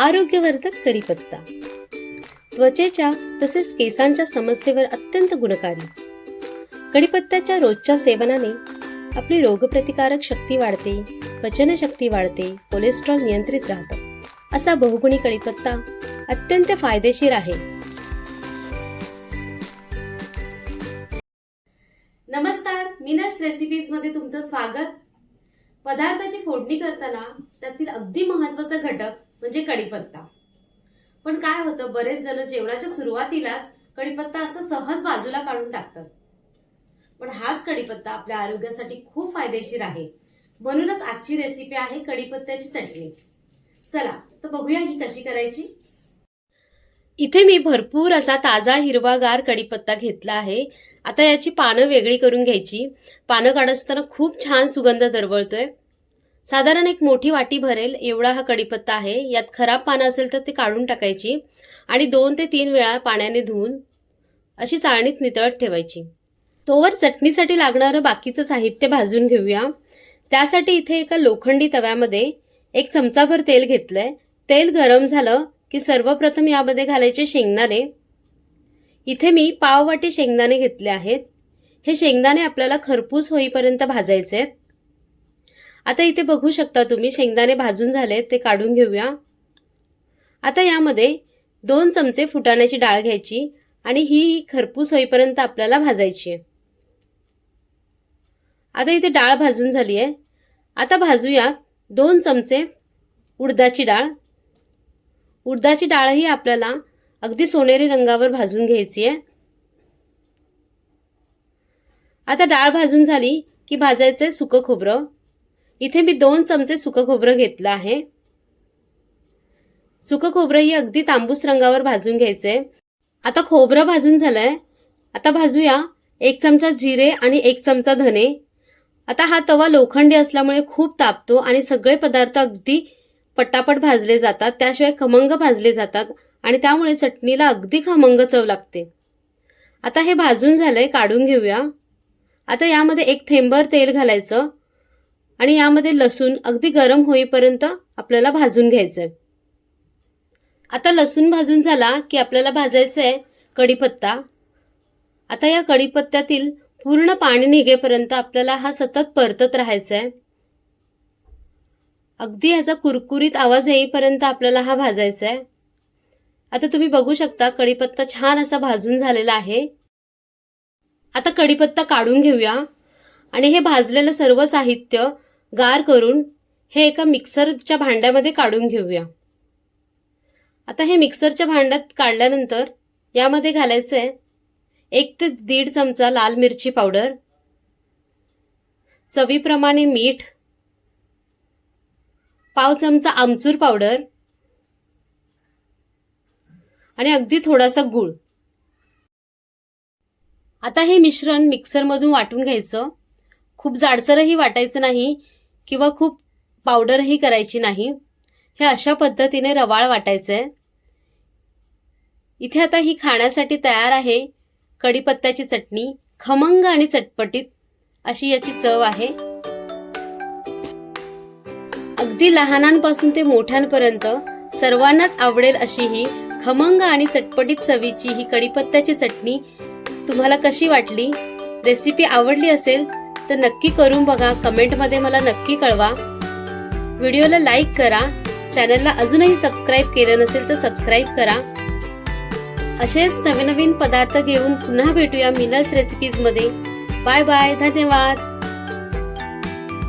आरोग्यवर्धक कढीपत्ता. त्वचेच्या तसेच केसांच्या समस्येवर अत्यंत गुणकारी. कढीपत्त्याच्या रोजच्या सेवनाने आपली रोगप्रतिकारक शक्ती वाढते पचनशक्ती वाढते कोलेस्ट्रॉल नियंत्रित राहतं. असा बहुगुणी कढीपत्ता अत्यंत फायदेशीर आहे. नमस्कार मिनल्स रेसिपीजमध्ये तुमचं स्वागत. पदार्थाची फोडणी करताना त्यातील अगदी महत्त्वाचा घटक म्हणजे कढीपत्ता पण काय होतं बरेच जण जेवणाच्या सुरुवातीलाच कढीपत्ता असं सहज बाजूला काढून टाकतात. पण हाच कढीपत्ता आपल्या आरोग्यासाठी खूप फायदेशीर आहे. म्हणूनच आजची रेसिपी आहे कडीपत्त्याची चटणी. चला तर बघूया ही कशी करायची. इथे मी भरपूर असा ताजा हिरवागार कढीपत्ता घेतला आहे. आता याची पानं वेगळी करून घ्यायची. पानं काढत असताना खूप छान सुगंध दरवळतोय. साधारण एक मोठी वाटी भरेल एवढा हा कढीपत्ता आहे. यात खराब पानं असेल तर ते काढून टाकायची आणि दोन ते तीन वेळा पाण्याने धुवून अशी चाळणीत नितळत ठेवायची. तोवर चटणीसाठी लागणारं बाकीचं साहित्य भाजून घेऊया. त्यासाठी इथे एका लोखंडी तव्यामध्ये एक चमचाभर तेल घेतलंय. तेल गरम झालं की सर्वप्रथम यामध्ये घालायचे शेंगदाणे. इथे मी पाववाटी शेंगदाणे घेतले आहेत. हे शेंगदाणे आपल्याला खरपूस होईपर्यंत भाजायचे आहेत आता इथे बघू शकता तुम्ही शेंगदाणे भाजून झाले ते काढून घेऊया. आता यामध्ये दोन चमचे फुटाण्याची डाळ घ्यायची आणि ही खरपूस होईपर्यंत आपल्याला भाजायची आहे. आता इथे डाळ भाजून झाली आहे. आता भाजूया दोन चमचे उडदाची डाळ. उडदाची डाळही आपल्याला अगदी सोनेरी रंगावर भाजून घ्यायची आहे. आता डाळ भाजून झाली की भाजायचं आहे सुकं खोबरं. इथे मी दोन चमचे सुकं खोबरं घेतलं आहे. सुकं खोबरं ही अगदी तांबूस रंगावर भाजून घ्यायचंय आता खोबरं भाजून झालंय. आता भाजूया एक चमचा जिरे आणि एक चमचा धने. आता हा तवा लोखंडी असल्यामुळे खूप तापतो आणि सगळे पदार्थ अगदी पटापट भाजले जातात. त्याशिवाय खमंग भाजले जातात आणि त्यामुळे चटणीला अगदी खमंग चव लागते. आता हे भाजून झालंय काढून घेऊया. आता यामध्ये एक थेंबर तेल घालायचं. आणि यामध्ये लसूण अगदी गरम होईपर्यंत आपल्याला भाजून घ्यायचंय. आता लसूण भाजून झाला की आपल्याला भाजायचं आहे कढीपत्ता. आता या कढीपत्त्यातील पूर्ण पाणी निघेपर्यंत आपल्याला हा सतत परतत राहायचा आहे अगदी ह्याचा कुरकुरीत आवाज येईपर्यंत आपल्याला हा भाजायचा आहे आता तुम्ही बघू शकता कढीपत्ता छान असा भाजून झालेला आहे. आता कढीपत्ता काढून घेऊया. आणि हे भाजलेलं सर्व साहित्य गार करून हे एका मिक्सरच्या भांड्यामध्ये काढून घेऊया. आता हे मिक्सरच्या भांड्यात काढल्यानंतर यामध्ये घालायचं आहे एक ते दीड चमचा लाल मिरची पावडर चवीप्रमाणे मीठ पाव चमचा आमचूर पावडर आणि अगदी थोडासा गूळ. आता हे मिश्रण मिक्सरमधून वाटून घ्यायचं. खूप जाडसरही वाटायचं नाही किंवा खूप पावडरही करायची नाही हे अशा पद्धतीने रवाळ वाटायचं आहे इथे आता ही खाण्यासाठी तयार आहे कढीपत्त्याची चटणी खमंग आणि चटपटीत अशी याची चव आहे. अगदी लहानांपासून ते मोठ्यांपर्यंत सर्वांनाच आवडेल अशी ही खमंग आणि चटपटीत चवीची ही कढीपत्त्याची चटणी. तुम्हाला कशी वाटली? रेसिपी आवडली असेल तर नक्की करून बघा. कमेंटमध्ये मला नक्की कळवा. व्हिडिओला लाईक करा. चॅनलला अजूनही सबस्क्राईब केलं नसेल तर सबस्क्राईब करा. असेच नवीन नवीन पदार्थ घेऊन पुन्हा भेटूया मिनल्स रेसिपीजमध्ये बाय बाय. धन्यवाद.